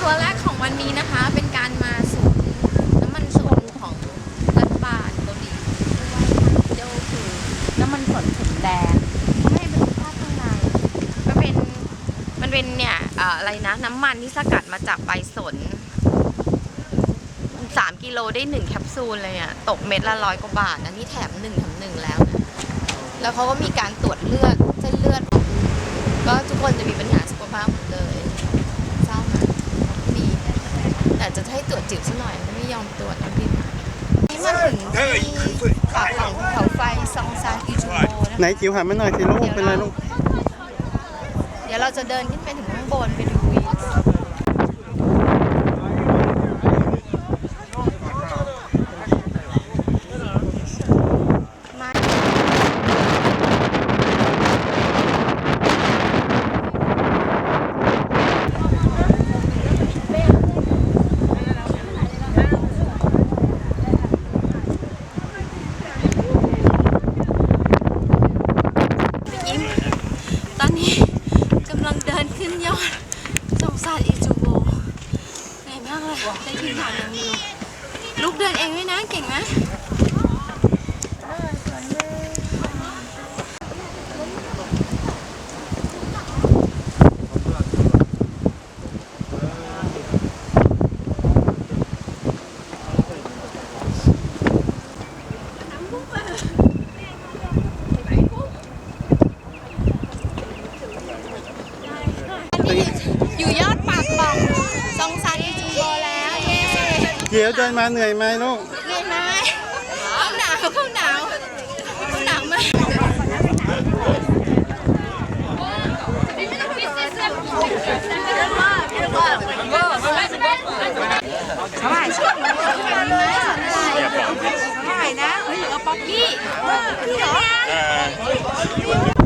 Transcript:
ทัวร์แรกของวันนี้นะคะ เป็นการมาศูนน้ำมันสนของรัฐบาลเกาหลีเจ้าคือน้ำมันสดถุงแดงไม่ให้เป็นภาพข้างในมันเป็นมันเป็นเนี่ยอะไรนะ น้ำมันที่สกัดมาจากใบสนสามกิโลได้หนึ่งแคปซูลเลยอะตกเม็ดละร้อยกว่าบาท อันนี้แถมหนึ่งแถมหนึ่งแล้วนะแล้วเขาก็มีการตรวจเลือดของก็ทุกคนจะมีปัญหาสุขภาพหมดเลยเศร้าไหมดีแต่ จิ๋วซะหน่อยไม่ยอมตรวจนะพี่นี่มาถึงที่ปากของภูเขาไฟซองซานอิจูโบนะคะไหนจิ๋วหันมาหน่อยสิลูกเป็นไรลูก เดี๋ยวเราจะเดินขึ้นไปถึงข้างบนไปดูวิวมายิ้ม ตอนนี้กำลังเดิ นขึ้นสงสารอิจูโบเหนื่อยมากเลยได้ยินข่าวยังอยู่ลูกเดินเองด้วยนะเก่งไหมอยู่ยอดปากป่องซองซานอิจูโบแล้วเย้ เดี๋ยวเดินมาเหนื่อยไหมลูกเหนื่อยไหมเข้าหนาวเข้าหนาวเข้าหนาวมากเท่าไหร่ชอบไหมสนอะไรเท่าไหร่นะเฮ้ยเอาป๊อกกี้พี่เหรอ